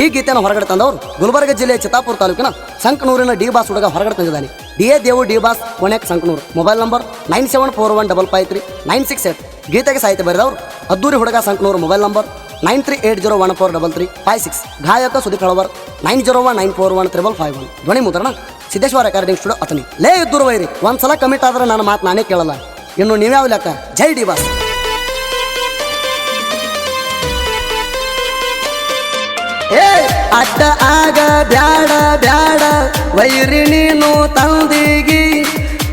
ಈ ಗೀತೆಯನ್ನು ಹೊರಗಡೆ ತಂದವರು ಗುಲ್ಬರ್ಗ ಜಿಲ್ಲೆಯ ಚಿತ್ತಾಪುರ ತಾಲೂಕಿನ ಸಂಕನೂರಿನ ಡಿ ಬಾಸ್ ಹುಡುಗ ಹೊರಗಡೆ ತಂದಿದ್ದಾನೆ. D A Devu D boss, ಕೊನೆಕ್ Sankanur. Mobile number nine seven four one double five three nine six eight. ಗೀತೆಗೆ ಸಾಹಿತ್ಯ ಬರೆದವರು ಅದ್ದೂರಿ ಹುಡುಗ Sankanur mobile number nine three eight zero one four double three five six. ಗಾಯಕ Sudeep Halavar nine zero one nine four one triple five one. ಧ್ವನಿ ಮುದ್ರಣ Siddeshwara recording studio Athani ಲೇ ಇದ್ದೂರು ವೈರಿ, ಒಂದ್ಸಲ ಕಮಿಟ್ ಆದ್ರೆ ನನ್ನ ಮಾತು ನಾನೇ ಕೇಳಲ್ಲ. ಇನ್ನು ನೀವ್ಯಾವ ಲೆಕ್ಕ ಜೈ ಡಿ ಬಾಸ್. ಏ ಅಡ್ಡ ಆಗ ಬ್ಯಾಡ ಬ್ಯಾಡ. ವೈರಿ ನೀನು ತಂದಿಗಿ.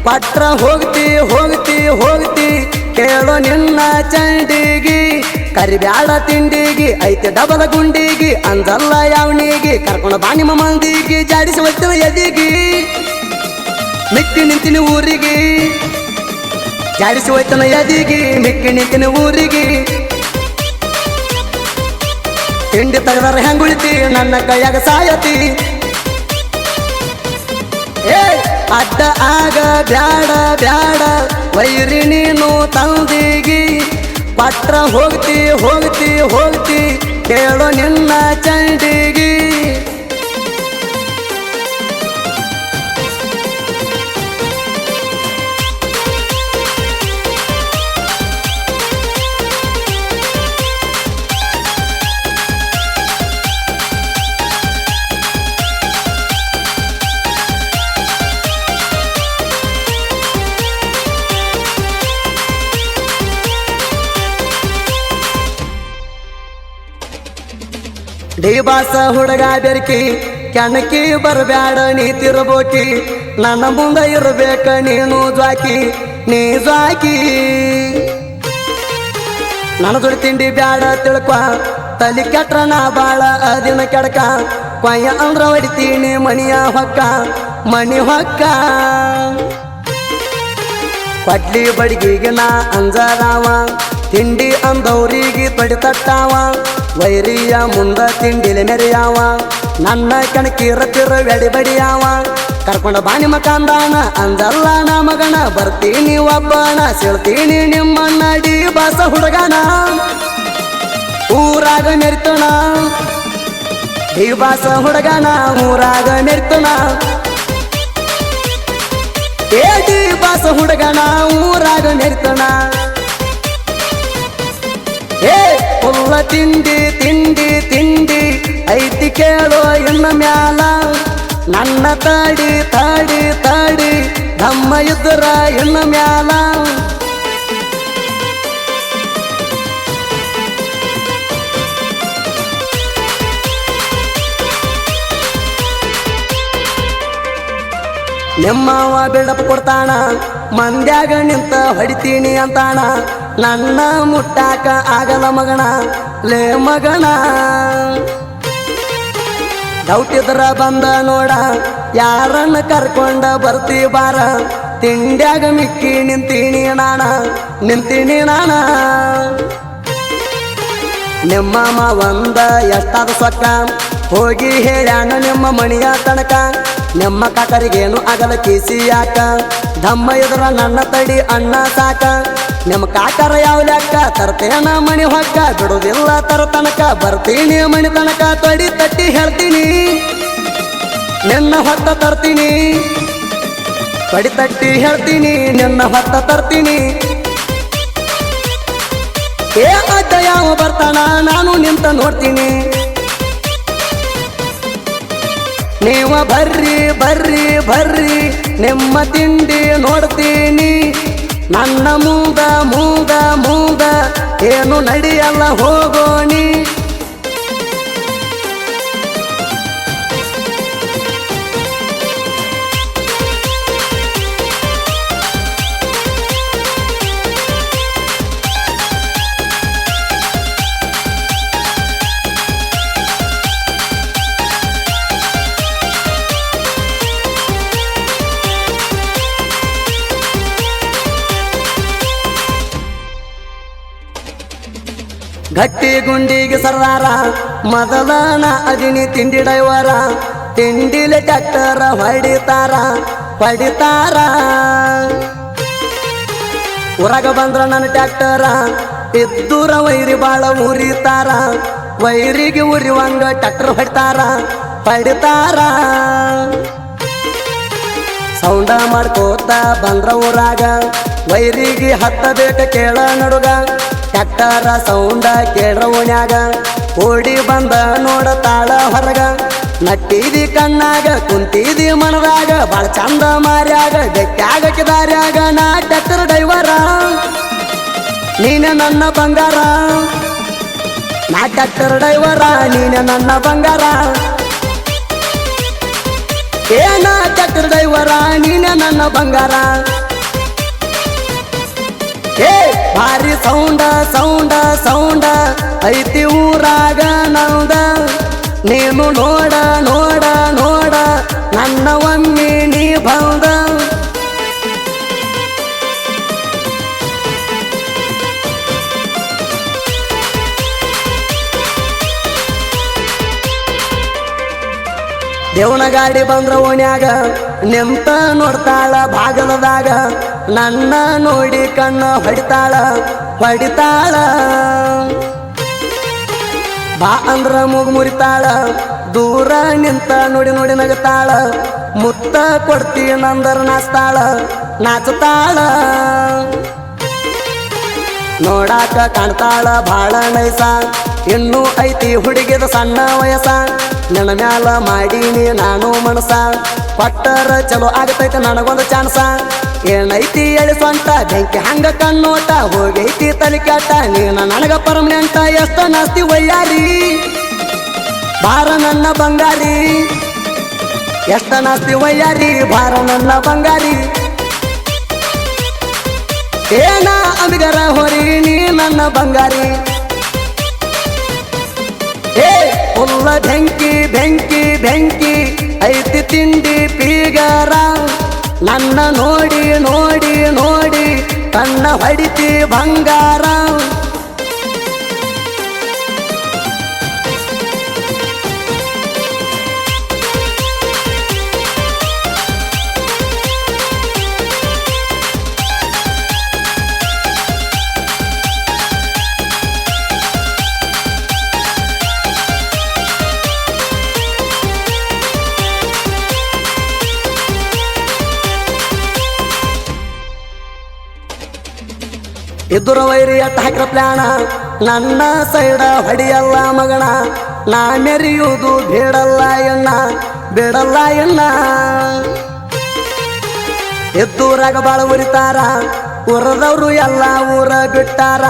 ಪಟ್ರ ಹೋಗ್ತಿ ಹೋಗ್ತಿ ಹೋಗ್ತಿ. ಕೇಳೋ ನಿನ್ನ ಚಂಡಿಗಿ. ಕರಿಬ್ಯಾಡ ತಿಂಡಿಗಿ, ಐತೆ ಡಬಲ ಗುಂಡಿಗಿ. ಅಂದಲ್ಲ ಯಾವನಿಗಿ. ಕರ್ಕೊಂಡು ಬಾ ನಿಮ್ಮ ಮಂದಿಗಿ. ಜಾಡಿಸಿ ಒತ್ತಿನ ಎದಿಗಿ. ಮಿಕ್ಕಿ ನಿಂತಿನ ಊರಿಗೆ. ಜಾಡಿಸಿ ಹೋಯ್ತನ ಎದಿಗಿ. ಮಿಕ್ಕಿ ನಿಂತಿನ ಊರಿಗೆ. ತಿಂಡಿ ತಗದಾರ ಹೆಂಗುಳಿತಿ ನನ್ನ ಕೈಯಾಗ ಸಾಯತಿ. ಏ, ಅಡ್ಡ ಆಗ ಬ್ಯಾಡ ಬ್ಯಾಡ. ವೈರಿ ನೀನು ತಂದಿಗಿ. ಪಟ್ರ ಹೋಗ್ತಿ ಹೋಗ್ತಿ ಹೋಗ್ತಿ. ಕೇಳೋ ನಿನ್ನ ಚಂಡಿಗಿ. ಬಾಸ ಹುಡುಗ ಬೆರ್ಕಿ, ಕೆಣಕಿ ಬರಬ್ಯಾಡ ನೀ ತಿರ್ಬೋಕಿ, ನನ್ನ ಮುಂದೆ ಇರಬೇಕ ನೀನು ಜಾಕಿ ನೀ ಜಾಕಿ ನನ್ನ ದುಡಿ ತಿಂಡಿ ಬ್ಯಾಡ ತಿಳ್ಕೊ, ತಲಿ ಕೆಟ್ರ ನಾ ಬಾಳ ಅದಿನ ಕೆಡಕ, ಕೊಯ್ಯ ಅಂದ್ರ ಹೊಡಿತೀನಿ ಮಣಿಯ ಹೊಕ್ಕ ಮಣಿ ಹೊಕ್ಕ. ಪಡ್ಲಿ ಬಡಿಗಿಗೆ ನಾ ಅಂಜರಾವ ತಿಂಡಿ ಅಂದವ್ರಿಗೆ ತೊಡಿ ತಟ್ಟಾವ, ವೈರಿಯ ಮುಂದ ತಿಂಡಿಲಿ ಮೆರೆಯಾವ, ನನ್ನ ಕಣಕಿರತಿರ ಬೆಡಿ ಬಡಿಯಾವ. ಕರ್ಕೊಂಡ ಬಾನಿ ಮಕಾಂದಾನ ಅಂದಲ್ಲ ನಾ ಮಗನ, ಬರ್ತೀನಿ ಒಬ್ಬನ, ಸೆಳ್ತೀನಿ ನಿಮ್ಮಣ್ಣ ಡಿ ಬಾಸ ಹುಡುಗನ. ಊರಾಗ ಮೆರಿತಣ ಡಿ ಬಾಸ ಹುಡುಗನ, ಊರಾಗ ಮೆರಿತಣ ಡಿ ಬಾಸ ಹುಡುಗನ, ಊರಾಗ ಮೆರಿತಣ ತಿಂಡಿ ತಿಂಡಿ ತಿಂಡಿ. ಐತಿ ಕೇಳೋ ಇನ್ನ ಮ್ಯಾಲ. ನನ್ನ ತಾಡಿ ತಾಡಿ ತಾಡಿ ನಮ್ಮ ಇದ್ರ ಇನ್ನ ಮ್ಯಾಲ. ನಿಮ್ಮವ ಬಿಲ್ಡಪ್ ಕೊಡ್ತಾಣ, ಮಂದ್ಯಾಗ ನಿಂತ ಹೊಡಿತೀನಿ ಅಂತಾಣ. ನನ್ನ ಮುಟ್ಟಾಕ ಆಗಲ್ಲ ಮಗನ ಲೇ ಮಗಣ ಡೌಟ್ ಇದ್ರ ಬಂದ ನೋಡ. ಯಾರನ್ನ ಕರ್ಕೊಂಡ ಬರ್ತಿ ಬಾರ. ತಿಂಡ್ಯಾಗ ಮಿಕ್ಕಿ ನಿಂತೀನಿ ನಾಣ ನಿಂತೀನಿ ನಾಣ ನಿಮ್ಮ ಒಂದ ಎಷ್ಟಾದ ಸೊಕ್ಕ ಹೋಗಿ ಹೇಳ್ಯಾಣ ನಿಮ್ಮ ಮಣಿಯ ತನಕ. ನಿಮ್ಮ ಕಾಕರಿಗೇನು ಅಗಲ ಕೀಸಿ ಯಾಕ? ದಮ್ಮ ಎದುರ ನನ್ನ ತಡಿ ಅಣ್ಣ ಸಾಕ. ನಿಮ್ಮ ಕಾಕರ ಯಾವ ಲೆಕ್ಕ? ತರ್ತೇನ ಮಣಿ ಹೊಕ್ಕ. ಬಿಡುದಿಲ್ಲ ತರ ತನಕ ಬರ್ತೀನಿ ಮಣಿ ತನಕ. ತಡಿ ತಟ್ಟಿ ಹೇಳ್ತೀನಿ. ನಿನ್ನ ಹೊತ್ತ ತರ್ತೀನಿ. ತಡಿ ತಟ್ಟಿ ಹೇಳ್ತೀನಿ. ನಿನ್ನ ಹೊತ್ತ ತರ್ತೀನಿ. ಏ ಅಡ್ಡ ಯಾವ ಬರ್ತಾನ ನಾನು ನಿಂತ ನೋಡ್ತೀನಿ. ನೀವ ಬರ್ರಿ ಬರ್ರಿ ಬರ್ರಿ. ನಿಮ್ಮ ತಿಂಡಿ ನೋಡ್ತೀನಿ. ನನ್ನ ಮೂಗ ಮೂಗ ಮೂಗ ಏನು ನಡಿಯಲ್ಲ ಹೋಗೋಣಿ. ಗಟ್ಟಿ ಗುಂಡಿಗೆ ಸರ್ದಾರ ಮೊದಲನ ಅದಿನಿ ತಿಂಡಿ ಡೈವರ ತಿಂಡಿಲೆ ಟ್ಯಾಕ್ಟರ ಹೊಡಿತಾರ ಹೊಡಿತಾರ. ಹೊರಗ ಬಂದ್ರ ನನ್ನ ಟ್ಯಾಕ್ಟರ ಎದ್ದೂರ ವೈರಿ ಬಾಳ ಉರಿತಾರ ವೈರಿಗೆ ಉರಿವಂಗ ಟ್ಯಾಕ್ಟರ್ ಹೊಡಿತಾರ ಹೊಡಿತಾರ. ಸೌಂಡ ಮಾಡ್ಕೋತ ಬಂದ್ರ ಊರಾಗ, ವೈರಿಗೆ ಹತ್ತಬೇಕು ಕೇಳ ನಡುಗ ಟ್ಯಾಕ್ಟರ ಸೌಂಡ ಕೇಳ್ರ ಓಣ್ಯಾಗ ಓಡಿ ಬಂದ ನೋಡತಾಳ ಹೊರಗ. ನಟ್ಟಿದಿ ಕಣ್ಣಾಗ, ಕುಂತಿದಿ ಮನದಾಗ. ಬಾಳ ಚಂದ ಮಾರ್ಯಾಗ ಗಟ್ಟ್ಯಾಗ ದಾರ್ಯಾಗ ನಾ ಟ್ಯಾಕ್ಟರ್ ಡೈವರ. ನೀನೆ ನನ್ನ ಬಂಗಾರ. ನಾ ಟ್ಯಾಕ್ಟರ್ ಡೈವರ, ನೀನೆ ನನ್ನ ಬಂಗಾರ. ಏನ ಟ್ಯಾಕ್ಟರ್ ಡೈವರ, ನೀನೆ ನನ್ನ ಬಂಗಾರ. ಏ, ಭಾರಿ ಸೌಂಡ ಸೌಂಡ ಸೌಂಡ. ಐತಿ ಊರಾಗ ನೌದ ನೀನು ನೋಡ ನೋಡ ನೋಡ. ನನ್ನ ಒಮ್ಮೆ ನೀ ಬಂದ ದೇವನ ಗಾಡಿ ಬಂದ್ರ ಓಣ್ಯಾಗ. ನಿಂತ ನೋಡ್ತಾಳ ಬಾಗಲದಾಗ ನನ್ನ ನೋಡಿ ಕಣ್ಣು ಹೊಡಿತಾಳ ಹೊಡಿತಾಳ. ಬಾ ಅಂದ್ರ ಮೂಗು ಮುರಿತಾಳ, ದೂರ ನಿಂತ ನೋಡಿ ನೋಡಿ ನಗತಾಳ. ಮುತ್ತ ನಂದರ ನಾಚ್ತಾಳ, ನಾಚತಾಳ. ನೋಡಾಕ ಕಾಣ್ತಾಳ ಬಾಳ ನೈಸ, ಇನ್ನೂ ಐತಿ ಹುಡುಗಿದ ಸಣ್ಣ ವಯಸ್ಸ ನನ್ನ ಮ್ಯಾಲ ಮಾಡೀನಿ ನಾನು ಮನಸ ಪಟ್ಟರ ಚಲೋ ಆಗತೈತೆ ನನಗೊಂದು ಚಾನ್ಸ. ಏನೈತಿ ಎಳಿ ಸ್ವಂತ ಬೆಂಕಿ ಹಂಗ ಕಣ್ಣೋಟ ಹೋಗೈತಿ ತಲೆ ಕೆಟ್ಟ. ನೀನ ನನಗ ಪರ್ಮನೆಂಟ ಎಷ್ಟ ನಾಸ್ತಿ ಒಯ್ಯಾರಿ ಬಾರ ನನ್ನ ಬಂಗಾರಿ. ಎಷ್ಟ ನಾಸ್ತಿ ಒಯ್ಯಾರಿ ಬಾರ ನನ್ನ ಬಂಗಾರಿ. ಏನ ಅಂಬಿಗರ ಹೊರಿ ನೀ ನನ್ನ ಬಂಗಾರಿ. ಏ ಉಲ್ಲ ಬೆಂಕಿ ಬೆಂಕಿ ಬೆಂಕಿ, ಐತಿ ತಿಂಡಿ ಪೀಗರ. ನನ್ನ ನೋಡಿ ನೋಡಿ ನೋಡಿ ಕಣ್ಣ ಹೊಡಿತಿ ಬಂಗಾರ. ಇದ್ರ ವೈರಿ ಅಟ್ಟ ಹಾಕಿರ ಪ್ಲಾಣ. ನನ್ನ ಸೈಡ ಹೊಡಿಯಲ್ಲ ಮಗಣ. ನಾ ಮೆರೆಯುವುದು ಬೇಡಲ್ಲ ಎಣ್ಣ ಬೇಡಲ್ಲ ಎಣ್ಣ ಎದ್ದೂರಾಗ ಬಾಳ ಉರಿತಾರ. ಊರದವರು ಎಲ್ಲ ಊರ ಬಿಟ್ಟಾರ.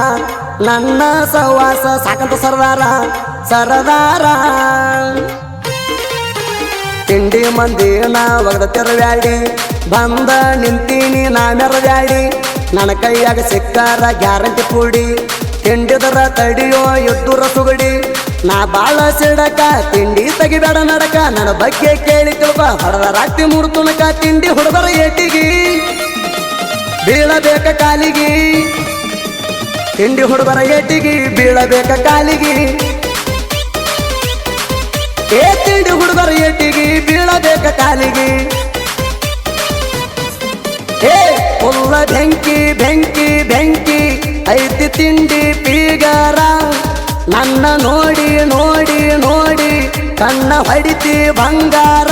ನನ್ನ ಸಹವಾಸ ಸಾಕಂತ ಸರದಾರ. ಸರದಾರ. ತಿಂಡಿ ಮಂದಿ ನಾ ಒಗದ ತೆರವ್ಯಾಡಿ. ಬಂದ ನಿಂತೀನಿ ನಾ ಮೆರವ್ಯಾಡಿ. ನನ್ನ ಕೈಯಾಗ ಸಿಕ್ಕಾರ ಗ್ಯಾರಂಟಿ ಕೂಡಿ. ತಿಂಡಿದರ ತಡಿಯೋ ಎದ್ದುರ ಸುಗಡಿ. ನಾ ಬಾಳ ಸಿಡಕ, ತಿಂಡಿ ತೆಗಿಬೇಡ ನಡಕ. ನನ್ನ ಬಗ್ಗೆ ಕೇಳಿ ತಿಳ್ಕ ಹೊಡೆದ ರಾತ್ರಿ ಮೂರು ತುಣಕ ತಿಂಡಿ ಹುಡುಗರ ಏಟಿಗಿ. ಬೀಳಬೇಕ ಕಾಲಿಗಿ. ತಿಂಡಿ ಹುಡುಗರ ಏಟಿಗಿ, ಬೀಳಬೇಕ ಕಾಲಿಗಿ. ಏ ತಿಂಡಿ ಹುಡುಗರ ಏಟಿಗಿ, ಬೀಳಬೇಕ ಕಾಲಿಗಿ. ಏ ಉಲ್ಲ ಬೆಂಕಿ ಬೆಂಕಿ ಬೆಂಕಿ ಐತಿ ತಿಂಡಿ ಪೀಗಾರ. ನನ್ನ ನೋಡಿ ನೋಡಿ ನೋಡಿ, ಕಣ್ಣ ಹೊಡಿತಿ ಬಂಗಾರ.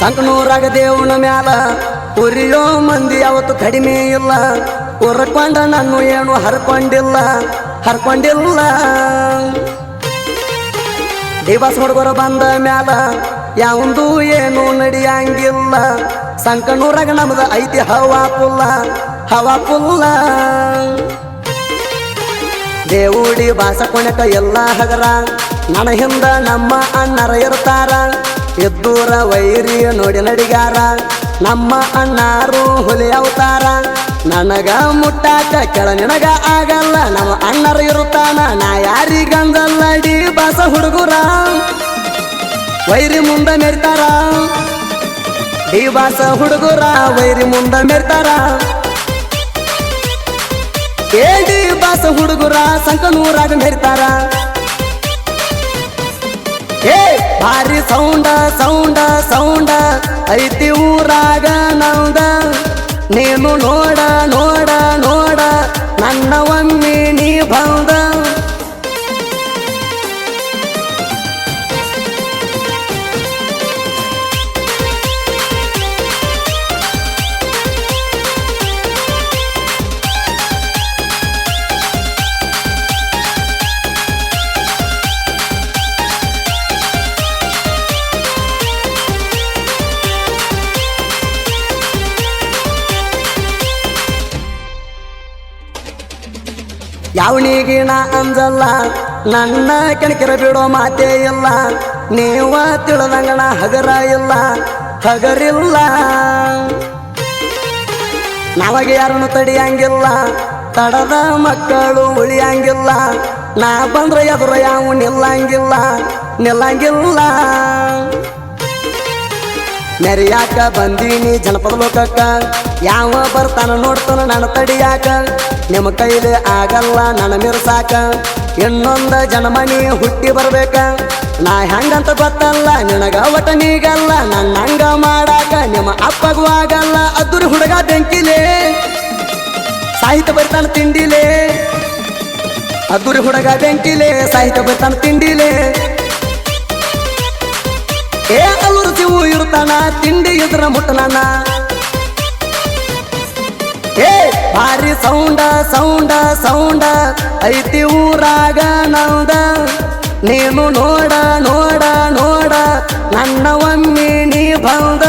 ಸಂಕನೂರಾಗ ದೇವನ ಮ್ಯಾಲ ಉರಿಯೋ ಮಂದಿ ಯಾವತ್ತು ಕಡಿಮೆ ಇಲ್ಲ. ಉರ್ಕೊಂಡ ನಾನು ಏನು ಹರ್ಕೊಂಡಿಲ್ಲ ಹರ್ಕೊಂಡಿಲ್ಲ. ದಿವಸ ಹುಡುಗರು ಬಂದ ಮ್ಯಾಲ ಯಾವಂದು ಏನು ನಡಿಯಂಗಿಲ್ಲ. ಸಂಕನೂರಾಗ ನಮ್ದ ಐತಿ ಹವಾ ಪುಲ್ಲ ಹವಾ ಪುಲ್ಲ. ದೇವುಡಿ ಬಾಸ ಕೊಣಕ ಎಲ್ಲ ಹಗರ, ನನ ಹಿಂದ ನಮ್ಮ ಅಣ್ಣರ ಇರ್ತಾರ. ಎದ್ದೂರ ವೈರಿ ನೋಡಿ ನಡಿಗಾರ. ನಮ್ಮ ಅಣ್ಣಾರು ಹುಲಿ ಅವತಾರ. ನನಗ ಮುಟ್ಟಾಕ ಕೆಳ ನಿನಗ ಆಗಲ್ಲ, ನಮ್ಮ ಅಣ್ಣರು ಇರುತ್ತಾನ, ನಾ ಯಾರಿಗಂದಲ್ಲ ಡಿ ಬಾಸ ಹುಡುಗುರ. ವೈರಿ ಮುಂದ ಮೆರಿತಾರ. ಡಿ ಬಾಸ ಹುಡುಗುರ, ವೈರಿ ಮುಂದ ಮೆರಿತಾರ. ಏಡಿ ಬಾಸ ಹುಡುಗುರ, ಸಂಕನೂರಾಗ ಮೆರಿತಾರ. ಭಾರಿ ಸೌಂಡ ಸೌಂಡ ಸೌಂಡ. ಐತಿ ಊರಾಗ ನೌದ ನೀನು ನೋಡ ನೋಡ ನೋಡ. ನನ್ನ ಒಮ್ಮೆ ನೀ ಬಂದ ನಾ ಅಂಜಲ್ಲ, ನನ್ನ ಕೆಣಕಿರ ಬಿಡೋ ಮಾತೇ ಇಲ್ಲ, ನೀವ ತಿಳಿದಂಗಣ ಹಗರ ಇಲ್ಲ, ಹಗರಿಲ್ಲ. ನಮಗೆ ಯಾರನ್ನು ತಡಿಯಂಗಿಲ್ಲ, ತಡದ ಮಕ್ಕಳು ಉಳಿಯಂಗಿಲ್ಲ, ನಾ ಬಂದ್ರೆ ಎದುರು ಯಾವ ನಿಲ್ಲಂಗಿಲ್ಲ ನಿಲ್ಲಂಗಿಲ್ಲ. ಮೆರಿಯಾಕ ಬಂದೀನಿ ಜನಪದ ಲೋಕಕ್ಕ. ಯಾವ ಬರ್ತಾನ ನೋಡ್ತಾನ ನನ್ನ ತಡಿಯಾಕ. ನಿಮ್ಮ ಕೈಲಿ ಆಗಲ್ಲ, ನನ್ನ ಮಿರ್ಸಾಕ ಇನ್ನೊಂದ ಜನಮನಿ ಹುಟ್ಟಿ ಬರ್ಬೇಕ. ನಾ ಹೆಂಗಂತ ಗೊತ್ತಲ್ಲ, ನಿನಗ ಒಟ ನೀಗಲ್ಲ. ನನ್ನ ಹಂಗ ಮಾಡಾಕ ನಿಮ್ಮ ಅಪ್ಪಗೂ ಆಗಲ್ಲ. ಅದ್ದುರಿ ಹುಡುಗ ಬೆಂಕಿಲೇ. ಸಾಹಿತ್ಯ ಬರ್ತಾನ ತಿಂಡಿಲೇ. ಅದ್ದುರಿ ಹುಡುಗ ಬೆಂಕಿಲೇ. ಸಾಹಿತ್ಯ ಬರ್ತಾನ ತಿಂಡಿಲೇ. ಇರ್ತಾನ ತಿಂಡಿ ಇದ್ರ ಮುಟ್ಟನಾನ ಏ, ಭಾರಿ ಸೌಂಡ ಸೌಂಡ ಸೌಂಡ. ಐತಿ ಊರಾಗ ನೌದ ನೀನು ನೋಡ ನೋಡ ನೋಡ. ನನ್ನ ಒಮ್ಮೆ ನೀ ಬಂದ